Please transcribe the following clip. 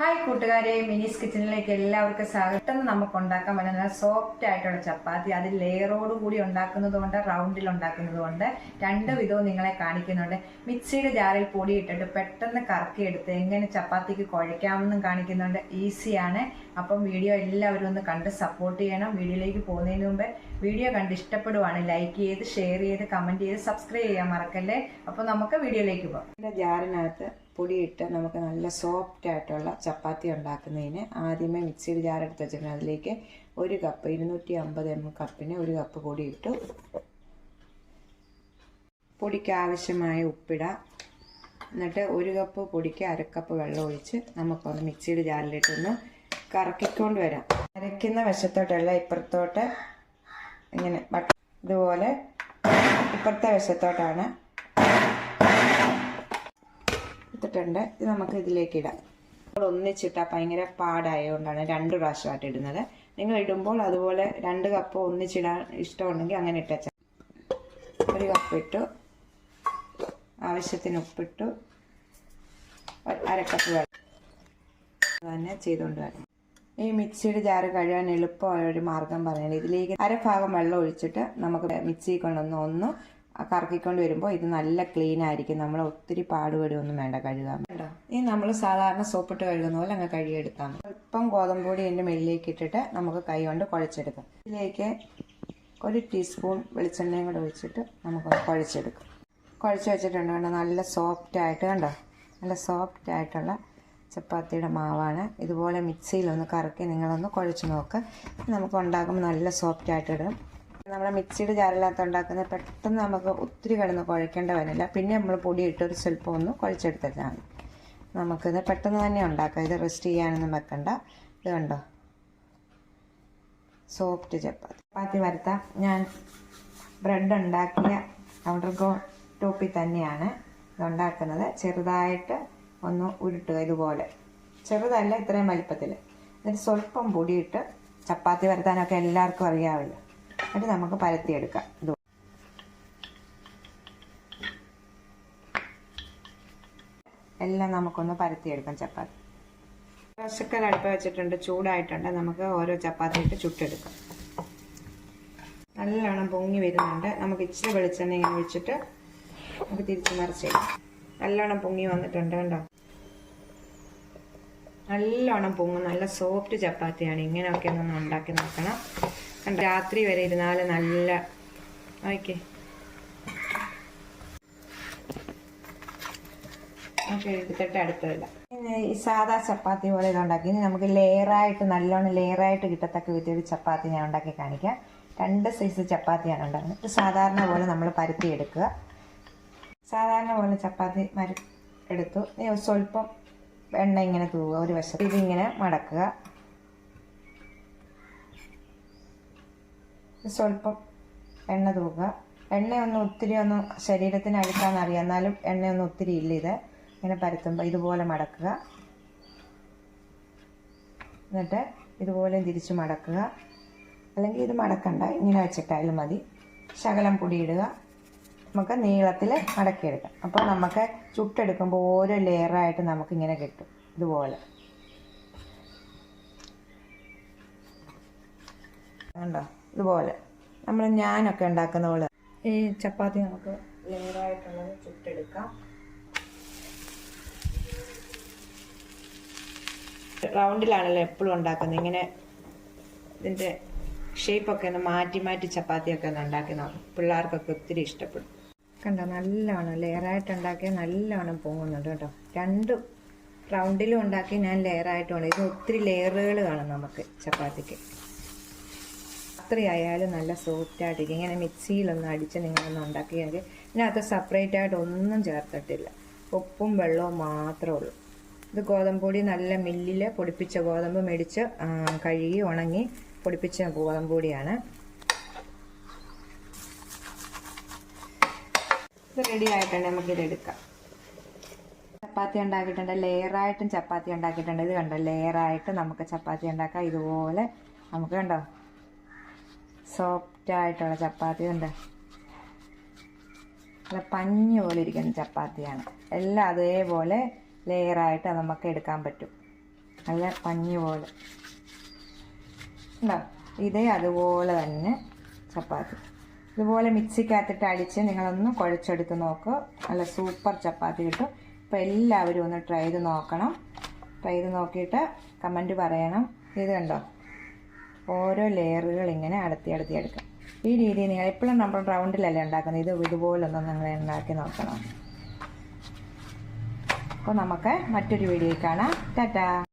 Hi കൂട്ടുകാരെ. മിനിസ് കിച്ചണിലേക്ക് എല്ലാവർക്കും സ്വാഗതം. നമുക്ക് ഉണ്ടാക്കാൻ പറ്റുന്ന സോഫ്റ്റ് ആയിട്ടുള്ള ചപ്പാത്തി. അത് ലെയറോട് കൂടി ഉണ്ടാക്കുന്നത് കൊണ്ട് റൗണ്ടിൽ ഉണ്ടാക്കുന്നത് കൊണ്ട് രണ്ട് വിധവും നിങ്ങളെ കാണിക്കുന്നുണ്ട്. മിക്സിയുടെ ജാറിൽ പൊടി ഇട്ടിട്ട് പെട്ടെന്ന് കറക്കിയെടുത്ത് എങ്ങനെ ചപ്പാത്തിക്ക് കുഴയ്ക്കാമെന്നും കാണിക്കുന്നുണ്ട്. ഈസിയാണ് അപ്പം വീഡിയോ എല്ലാവരും ഒന്ന് കണ്ട് സപ്പോർട്ട് ചെയ്യണം. വീഡിയോയിലേക്ക് പോകുന്നതിന് മുമ്പ് വീഡിയോ കണ്ട് ഇഷ്ടപ്പെടുവാണ് ലൈക്ക് ചെയ്ത് ഷെയർ ചെയ്ത് കമന്റ് ചെയ്ത് സബ്സ്ക്രൈബ് ചെയ്യാൻ മറക്കല്ലേ? അപ്പോൾ നമുക്ക് വീഡിയോയിലേക്ക് പോകാം. ജാറിനകത്ത് പൊടിയിട്ട് നമുക്ക് നല്ല സോഫ്റ്റ് ആയിട്ടുള്ള ചപ്പാത്തി ഉണ്ടാക്കുന്നതിന് ആദ്യമേ മിക്സിയിൽ ജാറെടുത്ത് വെച്ചിട്ടുണ്ട്. അതിലേക്ക് ഒരു കപ്പ് ഇരുന്നൂറ്റി അമ്പത് എം കപ്പിന് ഒരു കപ്പ് പൊടി ഇട്ടു. പൊടിക്ക് ആവശ്യമായ ഉപ്പിടാം. എന്നിട്ട് ഒരു കപ്പ് പൊടിക്ക് അരക്കപ്പ് വെള്ളം ഒഴിച്ച് നമുക്കൊന്ന് മിക്സിയുടെ ജാറിലിട്ടൊന്ന് കറക്കിക്കൊണ്ട് വരാം. അരയ്ക്കുന്ന വശത്തോട്ടുള്ള ഇപ്പുറത്തോട്ട് ഇങ്ങനെ ഇതുപോലെ ഇപ്പുറത്തെ വശത്തോട്ടാണ് എടുത്തിട്ടുണ്ട് ഇത് നമുക്ക് ഇതിലേക്ക് ഇടാം നമ്മൾ ഒന്നിച്ചിട്ടാൽ ഭയങ്കര പാടായതുകൊണ്ടാണ് രണ്ട് പ്രാവശ്യമായിട്ട് ഇടുന്നത്. നിങ്ങൾ ഇടുമ്പോൾ അതുപോലെ രണ്ട് കപ്പ് ഒന്നിച്ചിടാൻ ഇഷ്ടമുണ്ടെങ്കിൽ അങ്ങനെ ഇട്ടാൽ ഒരു കപ്പ് ഇട്ടു. ആവശ്യത്തിന് ഉപ്പിട്ടു. അരക്കപ്പ് വെള്ളം തന്നെ ചെയ്തുകൊണ്ട് വരണം. ഈ മിക്സിയുടെ ജാറ് കഴുകാൻ എളുപ്പമായ ഒരു മാർഗം പറയുന്നത് ഇതിലേക്ക് അരഭാഗം വെള്ളം ഒഴിച്ചിട്ട് നമുക്ക് മിക്സി കൊണ്ടൊന്ന് ഒന്ന് കറക്കിക്കൊണ്ട് വരുമ്പോൾ ഇത് നല്ല ക്ലീൻ ആയിരിക്കും. നമ്മൾ ഒത്തിരി പാടുപെടുമൊന്നും വേണ്ട കഴുകാൻ വേണ്ട. ഇനി നമ്മൾ സാധാരണ സോപ്പിട്ട് കഴുകുന്ന പോലെ അങ്ങ് കഴുകിയെടുത്താൽ മതി. അല്പം ഗോതമ്പ് പൊടി എന്റെ മെല്ലിലേക്ക് ഇട്ടിട്ട് നമുക്ക് കൈ കൊണ്ട് കുഴച്ചെടുക്കാം. ഇതിലേക്ക് ഒരു ടീസ്പൂൺ വെളിച്ചെണ്ണയും കൂടെ ഒഴിച്ചിട്ട് നമുക്കൊന്ന് കുഴച്ചെടുക്കാം. കുഴച്ച് വെച്ചിട്ടുണ്ട് കണ്ടോ? നല്ല സോഫ്റ്റ് ആയിട്ട് കണ്ടോ? നല്ല സോഫ്റ്റ് ആയിട്ടുള്ള ചപ്പാത്തിയുടെ മാവാണ്. ഇതുപോലെ മിക്സിയിലൊന്ന് കറക്കി നിങ്ങളൊന്ന് കുഴച്ച് നോക്കുക നമുക്ക് ഉണ്ടാക്കുമ്പോൾ നല്ല സോഫ്റ്റ് ആയിട്ട് ഇടും. നമ്മുടെ മിക്സിയുടെ ജാറിനകത്ത് ഉണ്ടാക്കുന്നത് പെട്ടെന്ന് നമുക്ക് ഒത്തിരി കിടന്ന് കുഴക്കേണ്ട വരില്ല പിന്നെ നമ്മൾ പൊടി ഇട്ട് ഒരു സ്വല്പം ഒന്ന് കുഴച്ചെടുത്തിട്ടാൽ മതി. നമുക്കിത് പെട്ടെന്ന് തന്നെ ഉണ്ടാക്കാം. ഇത് റെസ്റ്റ് ചെയ്യാനൊന്നും വെക്കണ്ട. ഇത് കണ്ടോ? സോഫ്റ്റ് ചപ്പാത്തി. ചപ്പാത്തി വരുത്താം ഞാൻ ബ്രെഡ് ഉണ്ടാക്കിയ കൗണ്ടർ ഗോ ടോപ്പിൽ തന്നെയാണ് ഇതുണ്ടാക്കുന്നത് ചെറുതായിട്ട് ഒന്ന് ഉരുട്ടുക ഇതുപോലെ. ചെറുതല്ല ഇത്രയും വലിപ്പത്തിൽ എന്നിട്ട് സ്വല്പം പൊടിയിട്ട് ചപ്പാത്തി വരുത്താനൊക്കെ എല്ലാവർക്കും അറിയാമല്ലോ എന്നിട്ട് നമുക്ക് പരത്തിയെടുക്കാം. ഇത് എല്ലാം നമുക്കൊന്ന് പരത്തിയെടുക്കാം ചപ്പാത്തി. പശുക്കൽ അടുപ്പ് വെച്ചിട്ടുണ്ട് ചൂടായിട്ടുണ്ട്. നമുക്ക് ഓരോ ചപ്പാത്തി ഇട്ട് ചുട്ടെടുക്കാം. നല്ലോണം പൊങ്ങി വരുന്നുണ്ട്. നമുക്ക് ഇച്ചിരി വെളിച്ചെണ്ണ ഇങ്ങനെ ഒഴിച്ചിട്ട് നമുക്ക് തിരിച്ചു മറിച്ചിടാം നല്ലോണം പൊങ്ങി വന്നിട്ടുണ്ട് കണ്ടോ? നല്ലോണം പൊങ്ങും. നല്ല സോഫ്റ്റ് ചപ്പാത്തിയാണ്. ഇങ്ങനെയൊക്കെ ഒന്ന് ഉണ്ടാക്കി നോക്കണം. കണ്ട രാത്രി വരെ ഇരുന്നാൽ നല്ല ഓക്കെ എഴുതിട്ട് അടുത്തതില്ല ഈ സാധാ ചപ്പാത്തി പോലെ ഇത് ഉണ്ടാക്കി. ഇനി നമുക്ക് ലെയറായിട്ട് നല്ലോണം ലെയറായിട്ട് കിട്ടത്തക്ക വിധത്തിൽ ചപ്പാത്തി ഞാൻ ഉണ്ടാക്കി കാണിക്കാം. രണ്ട് സൈസ് ചപ്പാത്തിയാണ് ഉണ്ടാക്കുന്നത്. സാധാരണ പോലെ നമ്മൾ പരത്തി എടുക്കുക. സാധാരണ പോലെ ചപ്പാത്തി മര എടുത്തു. സ്വല്പം എണ്ണ ഇങ്ങനെ തൂവുക. ഒരു വശത്ത്. ഇതിങ്ങനെ മടക്കുക. സ്വല്പം എണ്ണ തൂക്കുക. എണ്ണയൊന്നും ഒത്തിരി ഒന്നും ശരീരത്തിന് അഴുക്കാന്നറിയാം. എന്നാലും എണ്ണയൊന്നും ഒത്തിരി ഇല്ല ഇത്. ഇങ്ങനെ പരത്തുമ്പോൾ ഇതുപോലെ മടക്കുക. എന്നിട്ട് ഇതുപോലെ തിരിച്ച് മടക്കുക. അല്ലെങ്കിൽ ഇത് മടക്കണ്ട. ഇങ്ങനെ വെച്ചിട്ടായാലും മതി. ശകലം പൊടിയിടുക. നമുക്ക് നീളത്തിൽ മടക്കിയെടുക്കാം. അപ്പോൾ നമുക്ക് ചുട്ടെടുക്കുമ്പോൾ ഓരോ ലെയറായിട്ട് നമുക്കിങ്ങനെ കിട്ടും. ഇതുപോലെ. കണ്ടോ? ഇതുപോലെ. നമ്മൾ ഞാനൊക്കെ ഉണ്ടാക്കുന്ന പോലെ ഈ ചപ്പാത്തി നമുക്ക് ലെയറായിട്ടുള്ളത് ചുട്ടെടുക്കാം. റൗണ്ടിലാണല്ലോ എപ്പോഴും ഉണ്ടാക്കുന്നത്. ഇങ്ങനെ ഇതിന്റെ ഷേപ്പൊക്കെ ഒന്ന് മാറ്റി മാറ്റി ചപ്പാത്തിയൊക്കെ ഒന്ന് ഉണ്ടാക്കി നോക്കും പിള്ളേർക്കൊക്കെ ഒത്തിരി ഇഷ്ടപ്പെടും. കണ്ടോ? നല്ലോണം ലെയറായിട്ട് ഉണ്ടാക്കിയാൽ നല്ലോണം പോകുന്നുണ്ട് കേട്ടോ. രണ്ട് റൗണ്ടിലും ഉണ്ടാക്കി ഞാൻ ലെയറായിട്ടുണ്ട് ഇത് ഒത്തിരി ലെയറുകൾ കാണും നമുക്ക് ചപ്പാത്തിക്ക്. രാത്രി ആയാലും നല്ല സോഫ്റ്റ് ആയിട്ടിരിക്കും ഇങ്ങനെ മിക്സിയിലൊന്ന് അടിച്ച് നിങ്ങളൊന്ന് ഉണ്ടാക്കിയെങ്കിൽ ഇതിനകത്ത് സെപ്പറേറ്റ് ആയിട്ട് ഒന്നും ചേർത്തിട്ടില്ല. ഉപ്പും വെള്ളവും മാത്രമേ ഉള്ളൂ. ഇത് ഗോതമ്പ് പൊടി നല്ല മില്ലിൽ പൊടിപ്പിച്ച ഗോതമ്പ് മേടിച്ച് കഴുകി ഉണങ്ങി പൊടിപ്പിച്ച ഗോതമ്പ് പൊടിയാണ് ഇത് റെഡി ആയിട്ടുണ്ട്. നമുക്കിത് എടുക്കാം. ചപ്പാത്തി ഉണ്ടാക്കിയിട്ടുണ്ട്. ലെയറായിട്ടും ചപ്പാത്തി ഉണ്ടാക്കിയിട്ടുണ്ട്. ഇത് കണ്ടോ? ലെയറായിട്ട് നമുക്ക് ചപ്പാത്തി ഉണ്ടാക്കാം. ഇതുപോലെ നമുക്ക് കണ്ടോ? സോഫ്റ്റ് ആയിട്ടുള്ള ചപ്പാത്തി ഉണ്ട്. നല്ല പഞ്ഞ് പോലെ ഇരിക്കുന്ന ചപ്പാത്തിയാണ്. എല്ലാം അതേപോലെ ലെയറായിട്ട് നമുക്ക് എടുക്കാൻ പറ്റും. നല്ല പഞ്ഞി പോലെ. ഉണ്ടോ ഇതേ അതുപോലെ തന്നെ ചപ്പാത്തി. ഇതുപോലെ മിക്സിക്കകത്തിട്ട് അടിച്ച് നിങ്ങളൊന്ന് കുഴച്ചെടുത്ത് നോക്കുക നല്ല സൂപ്പർ ചപ്പാത്തി കിട്ടും. അപ്പോൾ എല്ലാവരും ഒന്ന് ട്രൈ ചെയ്ത് നോക്കണം. ട്രൈ ചെയ്ത് നോക്കിയിട്ട് കമന്റ് പറയണം. ഇത് കണ്ടോ? ഓരോ ലെയറുകൾ ഇങ്ങനെ അടത്തി അടത്തി എടുക്കാം. ഈ രീതിയിൽ നിങ്ങൾ എപ്പോഴും നമ്മൾ റൗണ്ടിലല്ലേ ഉണ്ടാക്കുന്നത്? ഇത് ഇതുപോലൊന്നും നിങ്ങൾ ഉണ്ടാക്കി നോക്കണം. അപ്പോൾ നമുക്ക് മറ്റൊരു വീഡിയോയിൽ കാണാം. ടാറ്റാ!